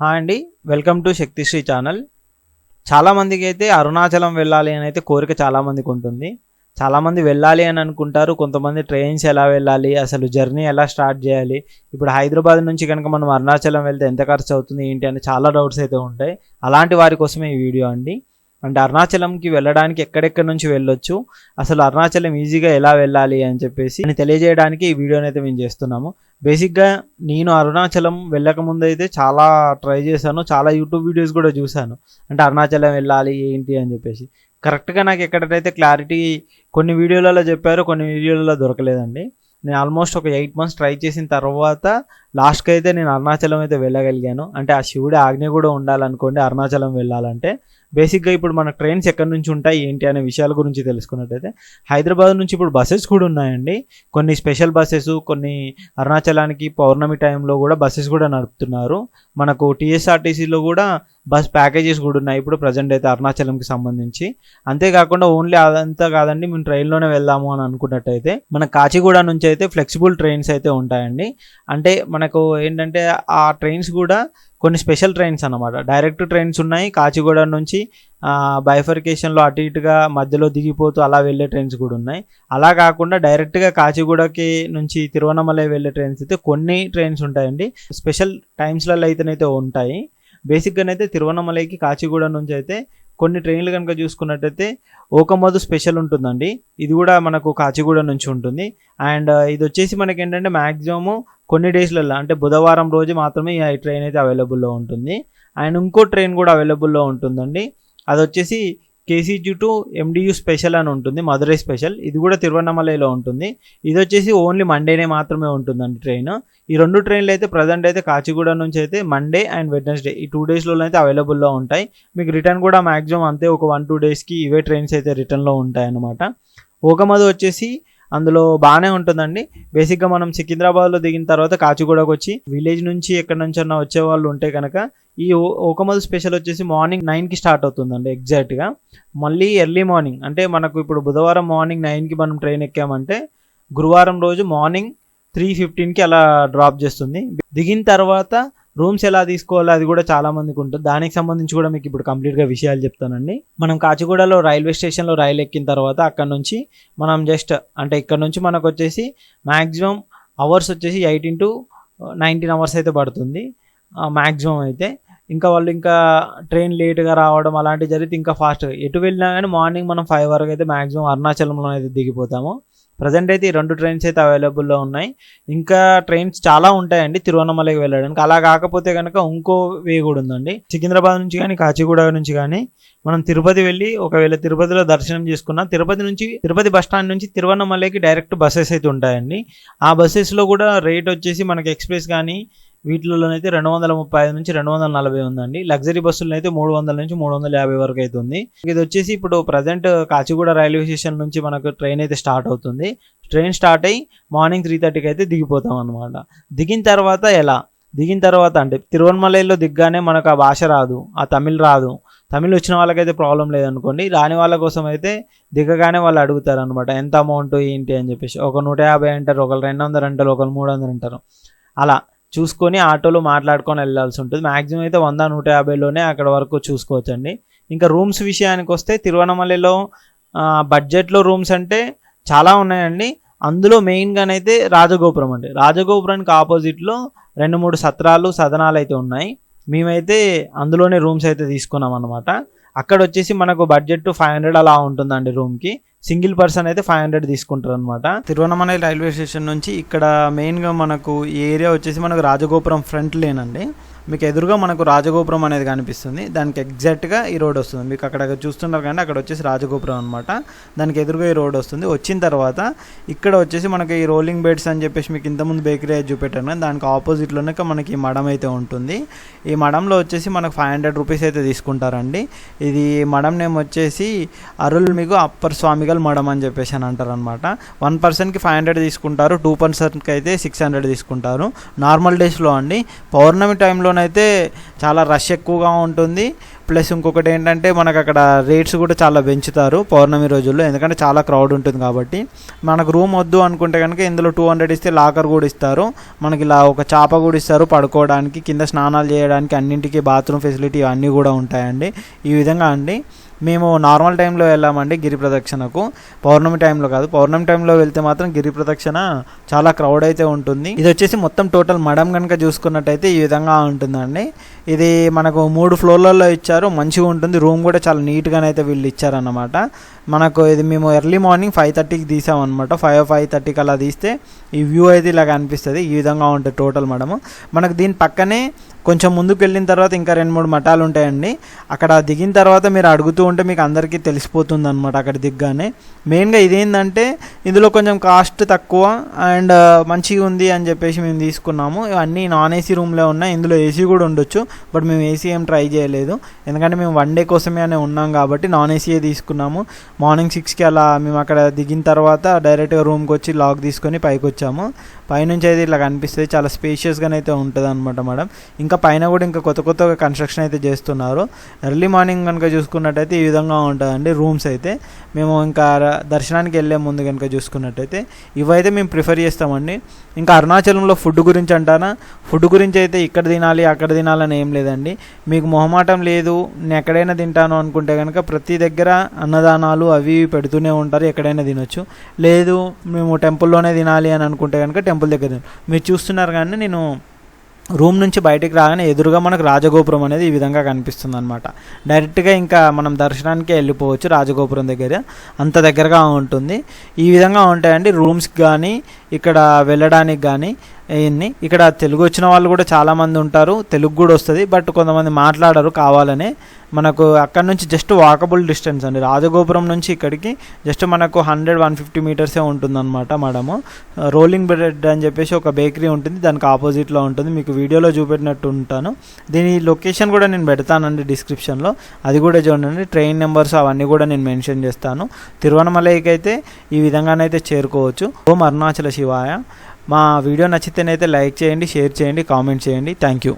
Hi అండి welcome to Shakthi Sri channel. చాలామందికి అయితే అరుణాచలం వెళ్ళాలి అని అయితే కోరిక చాలామందికి ఉంటుంది. చాలామంది వెళ్ళాలి అని అనుకుంటారు కొంతమంది ట్రైన్స్ ఎలా వెళ్ళాలి అసలు జర్నీ ఎలా స్టార్ట్ చేయాలి. ఇప్పుడు హైదరాబాద్ నుంచి కనుక మనం అరుణాచలం వెళ్తే ఎంత ఖర్చు అవుతుంది ఏంటి అని చాలా డౌట్స్ అయితే ఉంటాయి. అలాంటి వారి కోసమే ఈ వీడియో అండి. అంటే అరుణాచలంకి వెళ్ళడానికి ఎక్కడెక్కడి నుంచి వెళ్ళొచ్చు అసలు అరుణాచలం ఈజీగా ఎలా వెళ్ళాలి అని చెప్పేసి నేను తెలియజేయడానికి ఈ వీడియోని అయితే మేము చేస్తున్నాము. బేసిక్గా నేను అరుణాచలం వెళ్ళక ముందు అయితే చాలా ట్రై చేశాను చాలా యూట్యూబ్ వీడియోస్ కూడా చూశాను. అంటే అరుణాచలం వెళ్ళాలి ఏంటి అని చెప్పేసి. కరెక్ట్గా నాకు ఎక్కడైతే క్లారిటీ కొన్ని వీడియోలలో చెప్పారు కొన్ని వీడియోలలో దొరకలేదండి. నేను ఆల్మోస్ట్ ఒక ఎయిట్ మంత్స్ ట్రై చేసిన తర్వాత లాస్ట్కి అయితే నేను అరుణాచలం అయితే వెళ్ళగలిగాను. అంటే ఆ శివుడి ఆజ్ఞ కూడా ఉండాలనుకోండి అరుణాచలం వెళ్ళాలంటే. బేసిక్గా ఇప్పుడు మన ట్రైన్స్ ఎక్కడి నుంచి ఉంటాయి ఏంటి అనే విషయాల గురించి తెలుసుకున్నట్టయితే హైదరాబాద్ నుంచి ఇప్పుడు బస్సెస్ కూడా ఉన్నాయండి. కొన్ని స్పెషల్ బస్సెస్ కొన్ని అరుణాచలానికి పౌర్ణమి టైంలో కూడా బస్సెస్ కూడా నడుపుతున్నారు. మనకు టీఎస్ఆర్టీసీలో కూడా బస్ ప్యాకేజెస్ కూడా ఉన్నాయి. ఇప్పుడు ప్రజెంట్ అయితే అరుణాచలంకి సంబంధించి. అంతేకాకుండా ఓన్లీ అదంతా కాదండి మేము ట్రైన్లోనే వెళ్దాము అని అనుకున్నట్టయితే మన కాచిగూడ నుంచి అయితే ఫ్లెక్సిబుల్ ట్రైన్స్ అయితే ఉంటాయండి. అంటే మన మనకు ఏంటంటే ఆ ట్రైన్స్ కూడా కొన్ని స్పెషల్ ట్రైన్స్ అన్నమాట. డైరెక్ట్ ట్రైన్స్ ఉన్నాయి. కాచిగూడ నుంచి బైఫర్కేషన్లో అటు ఇటుగా మధ్యలో దిగిపోతూ అలా వెళ్ళే ట్రైన్స్ కూడా ఉన్నాయి. అలా కాకుండా డైరెక్ట్గా కాచిగూడకి నుంచి తిరువనమలై వెళ్ళే ట్రైన్స్ అయితే కొన్ని ట్రైన్స్ ఉంటాయండి. స్పెషల్ టైమ్స్లలో అయితేనైతే ఉంటాయి. బేసిక్గానైతే తిరువనమలైకి కాచిగూడ నుంచి అయితే కొన్ని ట్రైన్లు కనుక చూసుకున్నట్టయితే ఓకమధు స్పెషల్ ఉంటుందండి. ఇది కూడా మనకు కాచిగూడ నుంచి ఉంటుంది. అండ్ ఇది వచ్చేసి మనకి ఏంటంటే మ్యాక్సిమము కొన్ని డేస్లలో అంటే బుధవారం రోజు మాత్రమే ఈ ట్రైన్ అయితే అవైలబుల్లో ఉంటుంది. అండ్ ఇంకో ట్రైన్ కూడా అవైలబుల్లో ఉంటుందండి. అది వచ్చేసి కేసీజీ టు ఎండియు స్పెషల్ అని ఉంటుంది మధురై స్పెషల్. ఇది కూడా తిరువన్నమలైలో ఉంటుంది. ఇది వచ్చేసి ఓన్లీ మండేనే మాత్రమే ఉంటుందండి ట్రైన్. ఈ రెండు ట్రైన్లు అయితే ప్రజెంట్ అయితే కాచిగూడ నుంచి అయితే మండే అండ్ వెడ్నెస్డే ఈ టూ డేస్లో అయితే అవైలబుల్లో ఉంటాయి. మీకు రిటర్న్ కూడా మాక్సిమం అంతే ఒక వన్ టూ డేస్కి ఇవే ట్రైన్స్ అయితే రిటర్న్లో ఉంటాయి అన్నమాట ఓకమధు వచ్చేసి అందులో బాగానే ఉంటుందండి. బేసిక్గా మనం సికింద్రాబాద్లో దిగిన తర్వాత కాచిగూడకు వచ్చి విలేజ్ నుంచి ఎక్కడి నుంచి అన్నా వచ్చే వాళ్ళు ఉంటే కనుక ఈ ఓకమల్ స్పెషల్ వచ్చేసి మార్నింగ్ నైన్కి స్టార్ట్ అవుతుందండి ఎగ్జాక్ట్గా. మళ్ళీ ఎర్లీ మార్నింగ్ అంటే మనకు ఇప్పుడు బుధవారం మార్నింగ్ నైన్కి మనం ట్రైన్ ఎక్కామంటే గురువారం రోజు మార్నింగ్ త్రీ ఫిఫ్టీన్కి అలా డ్రాప్ చేస్తుంది. దిగిన తర్వాత రూమ్స్ ఎలా తీసుకోవాలో అది కూడా చాలా మందికి ఉంటుంది. దానికి సంబంధించి కూడా మీకు ఇప్పుడు కంప్లీట్గా విషయాలు చెప్తానండి. మనం కాచిగూడలో రైల్వే స్టేషన్లో రైలు ఎక్కిన తర్వాత అక్కడ నుంచి మనం జస్ట్ అంటే ఇక్కడ నుంచి మనకు వచ్చేసి మ్యాక్సిమం అవర్స్ వచ్చేసి ఎయిటీన్ టు నైన్టీన్ అవర్స్ అయితే పడుతుంది. మ్యాక్సిమం అయితే. ఇంకా వాళ్ళు ఇంకా ట్రైన్ లేట్గా రావడం అలాంటివి జరిగితే ఇంకా ఫాస్ట్గా ఎటు వెళ్ళినా కానీ మార్నింగ్ మనం ఫైవ్ వరకు అయితే మ్యాక్సిమం అరుణాచలంలో అయితే దిగిపోతాము. ప్రజెంట్ అయితే ఈ రెండు ట్రైన్స్ అయితే అవైలబుల్లో ఉన్నాయి. ఇంకా ట్రైన్స్ చాలా ఉంటాయండి తిరువన్నమలైకి వెళ్ళడానికి. అలా కాకపోతే కనుక ఇంకో వే కూడా ఉందండి. సికింద్రాబాద్ నుంచి కానీ కాచిగూడ నుంచి కానీ మనం తిరుపతి వెళ్ళి ఒకవేళ తిరుపతిలో దర్శనం చేసుకున్నా తిరుపతి నుంచి తిరుపతి బస్ స్టాండ్ నుంచి తిరువన్నమలైకి డైరెక్ట్ బస్సెస్ అయితే ఉంటాయండి. ఆ బస్సెస్లో కూడా రేట్ వచ్చేసి మనకి ఎక్స్ప్రెస్ కానీ వీటిలోనైతే రెండు వందల ముప్పై ఐదు నుంచి రెండు వందల నలభై ఉందండి. లగ్జరీ బస్సుల్లో అయితే మూడు వందల నుంచి మూడు వందల యాభై వరకు అయితే ఉంది. ఇది వచ్చేసి ఇప్పుడు ప్రజెంట్ కాచిగూడ రైల్వే స్టేషన్ నుంచి మనకు ట్రైన్ అయితే స్టార్ట్ అవుతుంది. ట్రైన్ స్టార్ట్ అయ్యి మార్నింగ్ త్రీ థర్టీకి అయితే దిగిపోతాం అనమాట దిగిన తర్వాత ఎలా? దిగిన తర్వాత అంటే తిరువన్మలైలో దిగ్గానే మనకు ఆ భాష రాదు ఆ తమిళ్ రాదు. తమిళ్ వచ్చిన వాళ్ళకైతే ప్రాబ్లం లేదనుకోండి. రాని వాళ్ళ కోసం అయితే దిగగానే వాళ్ళు అడుగుతారు అనమాట ఎంత అమౌంట్ ఏంటి అని చెప్పేసి. ఒక నూట యాభై అంటారు ఒకరు రెండు వందలు అంటారు ఒకరు మూడు వందలు అంటారు. అలా చూసుకొని ఆటోలో మాట్లాడుకొని వెళ్ళాల్సి ఉంటుంది. మ్యాక్సిమం అయితే వంద నూట యాభైలోనే అక్కడ వరకు చూసుకోవచ్చండి. ఇంకా రూమ్స్ విషయానికి వస్తే తిరువనమలైలో బడ్జెట్లో రూమ్స్ అంటే చాలా ఉన్నాయండి. అందులో మెయిన్గానైతే రాజగోపురం అండి. రాజగోపురానికి ఆపోజిట్లో రెండు మూడు సత్రాలు సదనాలు అయితే ఉన్నాయి. మేమైతే అందులోనే రూమ్స్ అయితే తీసుకున్నాం అనమాట అక్కడ వచ్చేసి మనకు బడ్జెట్ ఫైవ్ హండ్రెడ్ అలా ఉంటుందండి రూమ్కి సింగిల్ పర్సన్ అయితే ఫైవ్ హండ్రెడ్ తీసుకుంటారు అనమాట తిరువనమలై రైల్వే స్టేషన్ నుంచి ఇక్కడ మెయిన్గా మనకు ఈ ఏరియా వచ్చేసి మనకు రాజగోపురం ఫ్రంట్ లేనండి. మీకు ఎదురుగా మనకు రాజగోపురం అనేది కనిపిస్తుంది. దానికి ఎగ్జాక్ట్గా ఈ రోడ్ వస్తుంది. మీకు అక్కడ చూస్తున్నారు కానీ అక్కడ వచ్చేసి రాజగోపురం అనమాట దానికి ఎదురుగా ఈ రోడ్ వస్తుంది. వచ్చిన తర్వాత ఇక్కడ వచ్చేసి మనకి ఈ రోలింగ్ బెడ్స్ అని చెప్పేసి మీకు ఇంతకుముందు బేకరీ అయితే చూపెట్టాను కానీ దానికి ఆపోజిట్లోనే మనకి ఈ మడం అయితే ఉంటుంది. ఈ మడంలో వచ్చేసి మనకు ఫైవ్ హండ్రెడ్ రూపీస్ అయితే తీసుకుంటారండి. ఇది మడం నేమ్ వచ్చేసి అరుల్ మీకు అప్పర్ స్వామిగల్ మడం అని చెప్పేసి అని అంటారు అనమాట వన్ పర్సన్కి ఫైవ్ హండ్రెడ్ తీసుకుంటారు టూ పర్సన్కి అయితే సిక్స్ హండ్రెడ్ తీసుకుంటారు. నార్మల్ డేస్లో అండి. పౌర్ణమి టైంలో అయితే చాలా రష్ ఎక్కువగా ఉంటుంది. ప్లస్ ఇంకొకటి ఏంటంటే మనకు అక్కడ రేట్స్ కూడా చాలా పెంచుతారు పౌర్ణమి రోజుల్లో. ఎందుకంటే చాలా క్రౌడ్ ఉంటుంది కాబట్టి. మనకు రూమ్ వద్దు అనుకుంటే కనుక ఇందులో టూ హండ్రెడ్ ఇస్తే లాకర్ కూడా ఇస్తారు. మనకి ఇలా ఒక చాప కూడా ఇస్తారు పడుకోవడానికి కింద స్నానాలు చేయడానికి అన్నింటికి బాత్రూమ్ ఫెసిలిటీ అన్నీ కూడా ఉంటాయండి. ఈ విధంగా అండి. మేము నార్మల్ టైంలో వెళ్ళామండి గిరి ప్రదక్షిణకు. పౌర్ణమి టైంలో కాదు. పౌర్ణమి టైంలో వెళ్తే మాత్రం గిరి ప్రదక్షిణ చాలా క్రౌడ్ అయితే ఉంటుంది. ఇది వచ్చేసి మొత్తం టోటల్ మడం కనుక చూసుకున్నట్టయితే ఈ విధంగా ఉంటుందండి. ఇది మనకు మూడు ఫ్లోర్లలో ఇచ్చారు. మంచిగా ఉంటుంది. రూమ్ కూడా చాలా నీట్గానైతే వీళ్ళు ఇచ్చారన్నమాట. మనకు ఇది మేము ఎర్లీ మార్నింగ్ ఫైవ్ థర్టీకి తీసామన్నమాట. ఫైవ్ ఫైవ్ థర్టీకి అలా తీస్తే ఈ వ్యూ అయితే ఇలా కనిపిస్తుంది ఈ విధంగా ఉంటుంది టోటల్ మడము. మనకు దీని పక్కనే కొంచెం ముందుకు వెళ్ళిన తర్వాత ఇంకా రెండు మూడు మఠాలు ఉంటాయండి. అక్కడ దిగిన తర్వాత మీరు అడుగుతూ ఉంటే మీకు అందరికీ తెలిసిపోతుంది అనమాట అక్కడ దిగ్గానే. మెయిన్గా ఇదేంటంటే ఇందులో కొంచెం కాస్ట్ తక్కువ అండ్ మంచిగా ఉంది అని చెప్పేసి మేము తీసుకున్నాము. అన్నీ నాన్ ఏసీ రూమ్లో ఉన్నాయి. ఇందులో ఏసీ కూడా ఉండొచ్చు బట్ మేము ఏసీ ఏం ట్రై చేయలేదు. ఎందుకంటే మేము వన్ డే కోసమే అనే ఉన్నాం కాబట్టి నాన్ ఏసీయే తీసుకున్నాము. మార్నింగ్ సిక్స్కి అలా మేము అక్కడ దిగిన తర్వాత డైరెక్ట్గా రూమ్కి వచ్చి లాక్ తీసుకొని పైకి వచ్చాము పైనుంచి అయితే ఇట్లా కనిపిస్తుంది. చాలా స్పేషియస్గానే అయితే ఉంటుంది అనమాట మేడం. ఇంకా పైన కూడా ఇంకా కొత్త కొత్తగా కన్స్ట్రక్షన్ అయితే చేస్తున్నారు. ఎర్లీ మార్నింగ్ కనుక చూసుకున్నట్టయితే ఈ విధంగా ఉంటుందండి రూమ్స్ అయితే. మేము ఇంకా దర్శనానికి వెళ్ళే ముందు కనుక చూసుకున్నట్టయితే ఇవైతే మేము ప్రిఫర్ చేస్తామండి. ఇంకా అరుణాచలంలో ఫుడ్ గురించి అంటారా ఫుడ్ గురించి అయితే ఇక్కడ తినాలి అక్కడ తినాలని ఏం లేదండి. మీకు మొహమాటం లేదు నేను ఎక్కడైనా తింటాను అనుకుంటే కనుక ప్రతి దగ్గర అన్నదానాలు అవి ఇవి పెడుతూనే ఉంటారు ఎక్కడైనా తినొచ్చు. లేదు మేము టెంపుల్లోనే తినాలి అని అనుకుంటే కనుక టెంపుల్ దగ్గర మీరు చూస్తున్నారు కానీ నేను రూమ్ నుంచి బయటికి రాగానే ఎదురుగా మనకు రాజగోపురం అనేది ఈ విధంగా కనిపిస్తుంది అనమాట డైరెక్ట్గా ఇంకా మనం దర్శనానికి వెళ్ళిపోవచ్చు రాజగోపురం దగ్గర. అంత దగ్గరగా ఉంటుంది. ఈ విధంగా ఉంటాయండి రూమ్స్కి కానీ ఇక్కడ వెళ్ళడానికి కానీ ఇవన్నీ ఇక్కడ తెలుగు వచ్చిన వాళ్ళు కూడా చాలామంది ఉంటారు. తెలుగు కూడా వస్తుంది బట్ కొంతమంది మాట్లాడరు కావాలనే. మనకు అక్కడ నుంచి జస్ట్ వాకబుల్ డిస్టెన్స్ అండి. రాజగోపురం నుంచి ఇక్కడికి జస్ట్ మనకు హండ్రెడ్ వన్ ఫిఫ్టీ మీటర్సే ఉంటుందన్నమాట మేడము రోలింగ్ బ్రెడ్ అని చెప్పేసి ఒక బేకరీ ఉంటుంది. దానికి ఆపోజిట్లో ఉంటుంది. మీకు వీడియోలో చూపెట్టినట్టు ఉంటాను. దీని లొకేషన్ కూడా నేను పెడతానండి డిస్క్రిప్షన్లో అది కూడా చూడండి. ట్రైన్ నెంబర్స్ అవన్నీ కూడా నేను మెన్షన్ చేస్తాను. తిరువనమలైకి అయితే ఈ విధంగానైతే చేరుకోవచ్చు. ఓం అరుణాచల శివాయ. మా వీడియో నచ్చితేనైతే లైక్ చేయండి షేర్ చేయండి కామెంట్ చేయండి. Thank you